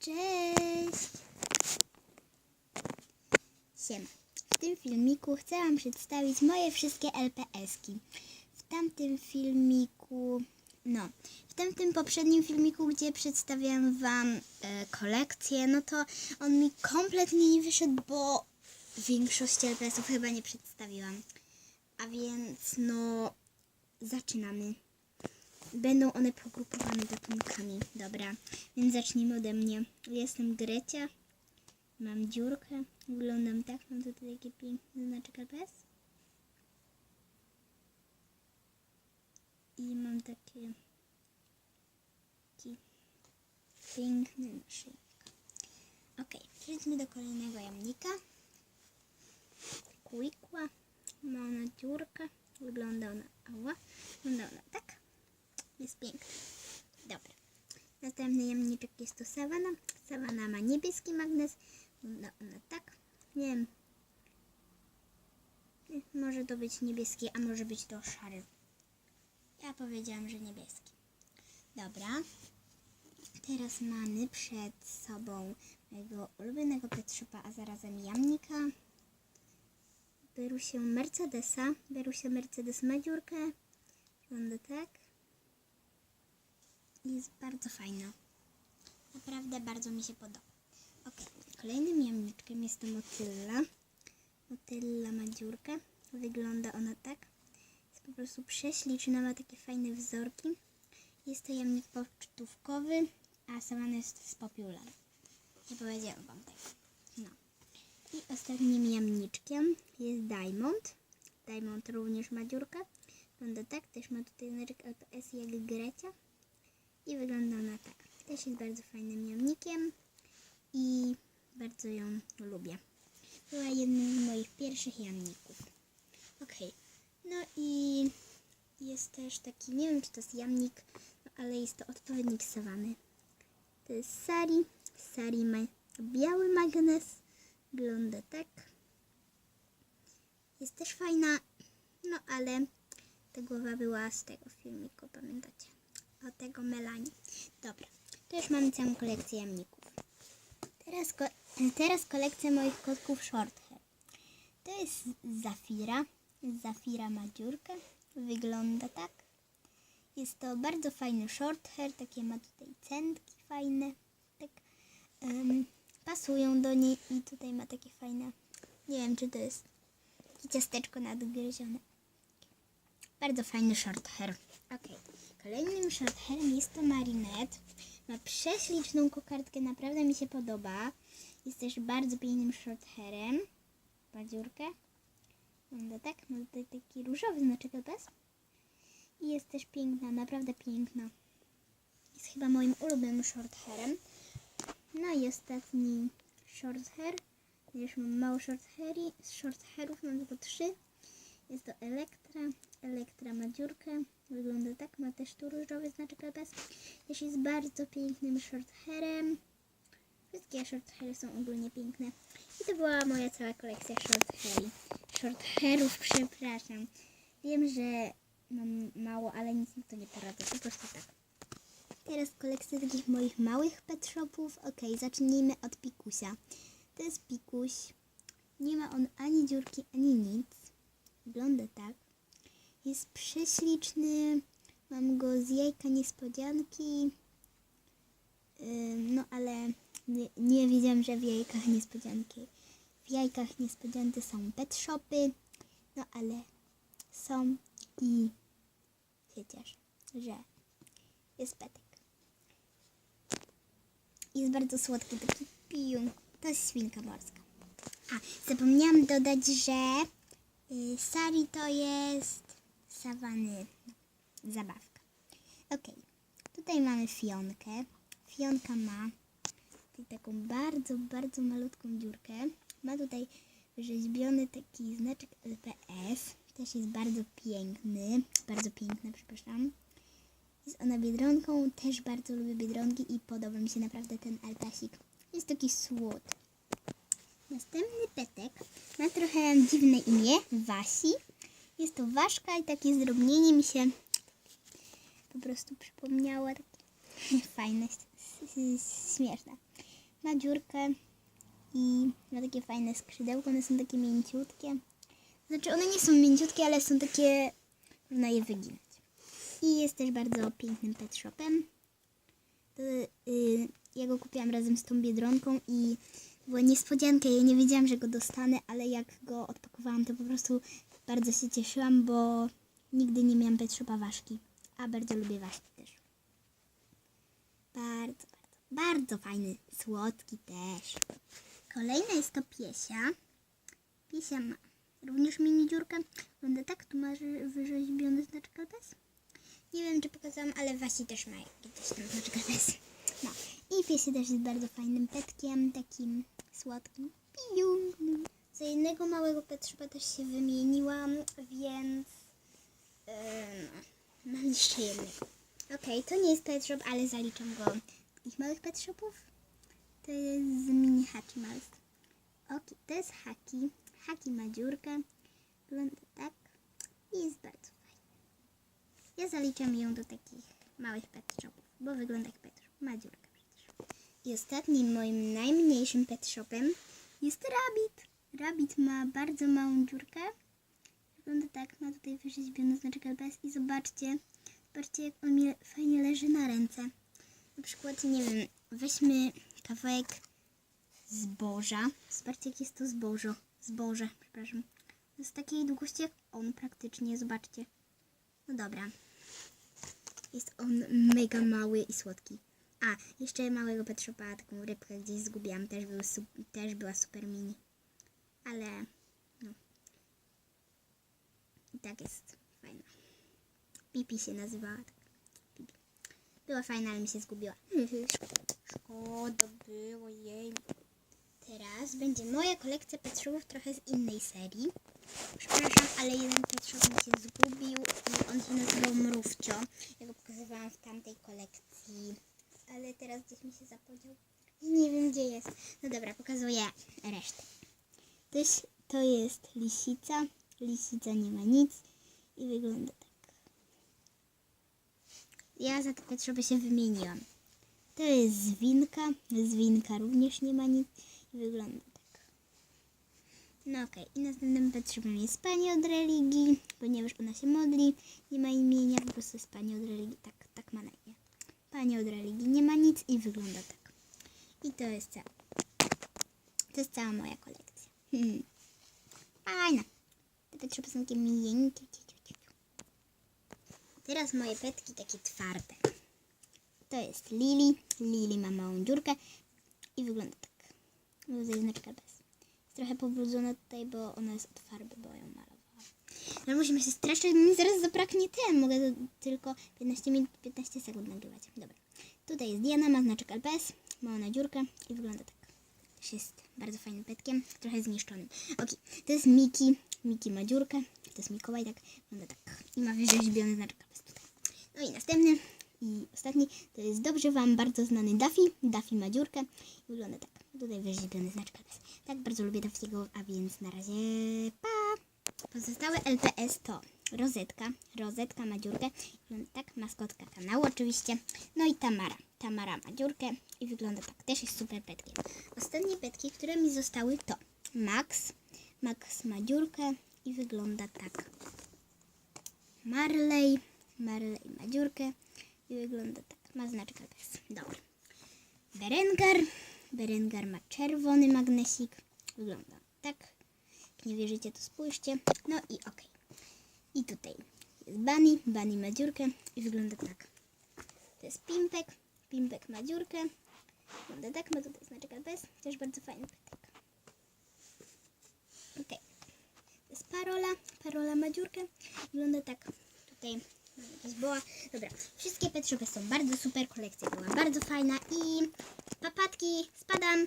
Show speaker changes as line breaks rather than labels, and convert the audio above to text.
Cześć! Siema. W tym filmiku chcę Wam przedstawić moje wszystkie LPS-ki. W tamtym filmiku, no, w tamtym poprzednim filmiku, gdzie przedstawiam Wam e, kolekcję, no to on mi kompletnie nie wyszedł, bo większości LPS-ów chyba nie przedstawiłam. A więc, no, zaczynamy. Będą one pogrupowane gatunkami. Dobra, więc zacznijmy ode mnie. Jestem Grecia. Mam dziurkę. Wyglądam tak. Mam tutaj taki piękny znaczek LPS. I mam takie taki piękny naszyjnik. Ok, przejdźmy do kolejnego jamnika. Kłikła. Ma ona dziurkę. Wygląda ona, ała, wygląda ona tak. Jest piękny. Dobra. Następny jamniczek jest to sawana. Sawana ma niebieski magnes. Wygląda ona tak. Nie wiem. Może to być niebieski, a może być to szary. Ja powiedziałam, że niebieski. Dobra. Teraz mamy przed sobą mojego ulubionego pet shopa, a zarazem jamnika. Berusię Mercedesa. Berusia Mercedes ma dziurkę. Wygląda tak. Jest bardzo fajna. Naprawdę bardzo mi się podoba. Ok, kolejnym jamniczkiem jest to motylla. Motylla ma dziurkę. Wygląda ona tak. Jest po prostu prześliczna, ma takie fajne wzorki. Jest to jamnik pocztówkowy, a sawana jest z popular. Nie powiedziałam wam tego. No. I ostatnim jamniczkiem jest Diamond. Diamond również ma dziurkę. Wygląda tak, też ma tutaj znaczek LPS jak Grecia. I wygląda ona tak. Też jest bardzo fajnym jamnikiem i bardzo ją lubię. Była jednym z moich pierwszych jamników. Ok, no i jest też taki, nie wiem czy to jest jamnik, no ale jest to odpowiednik sawany. To jest Sari. Sari ma biały magnes. Wygląda tak. Jest też fajna, no ale ta głowa była z tego filmiku, pamiętacie? O tego Melanie. Dobra, to już mamy całą kolekcję jamników. Teraz, ko- teraz kolekcja moich kotków short hair. To jest Zafira. Zafira ma dziurkę. Wygląda tak. Jest to bardzo fajny short hair. Takie ma tutaj centki fajne. Tak em, pasują do niej i tutaj ma takie fajne. Nie wiem, czy to jest ciasteczko nadgryzione. Bardzo fajny short hair. Ok. Kolejnym short hairem jest to Marinette. Ma prześliczną kokardkę, naprawdę mi się podoba. Jest też bardzo pięknym short hairem. Ma dziurkę. Wygląda tak. Ma tutaj taki różowy znaczek LPS. I jest też piękna, naprawdę piękna. Jest chyba moim ulubionym short hairem. No i ostatni short hair. Już mam mało short hairi. Z short hairów mam tylko trzy. Jest to Elektra. Elektra ma dziurkę. Wygląda tak. Ma też tu różowy znaczek LPS. Też jest bardzo pięknym short hairem. Wszystkie short hairy są ogólnie piękne. I to była moja cała kolekcja short hairi. Short hairów, przepraszam. Wiem, że mam mało, ale nic mi to nie poradzę. Po prostu tak. Teraz kolekcja takich moich małych pet shopów. Ok, zacznijmy od Pikusia. To jest Pikuś. Nie ma on ani dziurki, ani nic. Wygląda tak. Jest prześliczny. Mam go z jajka niespodzianki. No ale nie, nie wiedziałam, że w jajkach niespodzianki. W jajkach niespodzianki są pet shopy. No ale są i się że jest petek. Jest bardzo słodki, taki pijun. To jest świnka morska. A, zapomniałam dodać, że Sari to jest sawany zabawka. Ok, tutaj mamy Fionkę. Fionka ma taką bardzo, bardzo malutką dziurkę. Ma tutaj rzeźbiony taki znaczek LPS. Też jest bardzo piękny. Bardzo piękna, przepraszam. Jest ona biedronką. Też bardzo lubię biedronki i podoba mi się naprawdę ten LPSik. Jest taki słod. Następny petek ma trochę dziwne imię. Wasi. Jest to ważka i takie zdrobnienie mi się po prostu przypomniało. Takie fajne, śmieszne. ma dziurkę i ma takie fajne skrzydełko, one są takie mięciutkie. Znaczy one nie są mięciutkie, ale są takie, można je wyginać. I jest też bardzo pięknym pet shopem. To, y, ja go kupiłam razem z tą biedronką i była niespodzianka. Ja nie wiedziałam, że go dostanę, ale jak go odpakowałam, to po prostu bardzo się cieszyłam, bo nigdy nie miałam pet shopa ważki. A bardzo lubię ważki też. Bardzo, bardzo, bardzo fajny, słodki też. Kolejna jest to piesia. Piesia ma również mini dziurkę. Wygląda tak, tu masz wyrzeźbiony znaczek LPS. Nie wiem, czy pokazałam, ale Wasi też ma jakiś tam znaczek. No. I piesy też jest bardzo fajnym petkiem, takim słodkim. Piu. Za jednego małego pet shopa też się wymieniłam, więc yy, mam jeszcze jednego. Okej, to nie jest pet shop, ale zaliczam go do takich małych pet shopów. To jest z mini Haki Mouse. Ok, to jest Haki. Haki ma dziurkę. Wygląda tak. I jest bardzo fajna. Ja zaliczam ją do takich małych pet shopów, bo wygląda jak pet shop. Ma dziurkę. I ostatnim moim najmniejszym pet shopem jest Rabbit. Rabbit ma bardzo małą dziurkę. Wygląda tak, ma tutaj wyrzeźbiony znaczek LPS i zobaczcie, zobaczcie jak on mi fajnie leży na ręce. Na przykład, nie wiem, weźmy kawałek zboża. Zobaczcie, jak jest to zbożo. Zboże, przepraszam. To jest takiej długości jak on praktycznie, zobaczcie. No dobra. Jest on mega mały i słodki. A, jeszcze małego Pet Shopa, taką rybkę gdzieś zgubiłam, też, był, też była super mini. Ale, no. I tak jest fajna. Pipi się nazywała. Tak. Pipi. Była fajna, ale mi się zgubiła. Szkoda było jej. Teraz będzie moja kolekcja pet shopów trochę z innej serii. Przepraszam, ale jeden pet shop mi się zgubił i on się nazywał Mrówcio. Ja go pokazywałam w tamtej kolekcji, ale teraz gdzieś mi się zapodział. Nie wiem gdzie jest. No dobra, pokazuję resztę. To jest, to jest lisica. Lisica nie ma nic i wygląda tak. Ja za te shopy się wymieniłam. To jest zwinka. Zwinka również nie ma nic i wygląda tak. No okej, i następnym patrzymy jest pani od religii, ponieważ ona się modli, nie ma imienia, po prostu jest pani od religii, tak, tak ma na. Pani od religii nie ma nic i wygląda tak. I to jest cała, to jest cała moja kolekcja. Hmm. Fajna. Te są takie miękkie. Teraz moje petki takie twarde. To jest Lili. Lili ma małą dziurkę i wygląda tak. Tutaj bez. Jest trochę pobrudzona tutaj, bo ona jest od farby, bo ją malowałam. Ale musimy się strasznie, mi zaraz zabraknie ten. Mogę tylko 15 minut, 15 sekund nagrywać. Dobra. Tutaj jest Diana, ma znaczek LPS, ma ona dziurkę i wygląda tak. Też jest bardzo fajnym petkiem, trochę zniszczonym. Ok, to jest Miki. Miki ma dziurkę, to jest Mikołaj, tak. Wygląda tak. I ma wyrzeźbiony znaczek LPS tutaj. No i następny i ostatni to jest dobrze Wam bardzo znany Daffy. Daffy ma dziurkę i wygląda tak. Tutaj wyrzeźbiony znaczek LPS. Tak, bardzo lubię Daffiego, a więc na razie pa! Pozostałe LPS to Rozetka. Rozetka ma dziurkę. Tak, maskotka kanału oczywiście. No i Tamara. Tamara ma dziurkę i wygląda tak. Też jest super petkiem. Ostatnie petki, które mi zostały to Max. Max ma dziurkę i wygląda tak. Marley. Marley ma dziurkę i wygląda tak. Ma znaczek LPS. Dobra. Berengar. Berengar ma czerwony magnesik. Wygląda tak. Nie wierzycie, to spójrzcie. No i okej. I tutaj jest Bunny. Bunny ma dziurkę i wygląda tak. To jest Pimpek. Pimpek ma dziurkę. Wygląda tak. Ma tutaj znaczek LPS. Też bardzo fajny petek. Okej. To jest Parola. Parola ma dziurkę. Wygląda tak. Tutaj boa. Dobra. Wszystkie pet są bardzo super. Kolekcja była bardzo fajna i papatki. Spadam.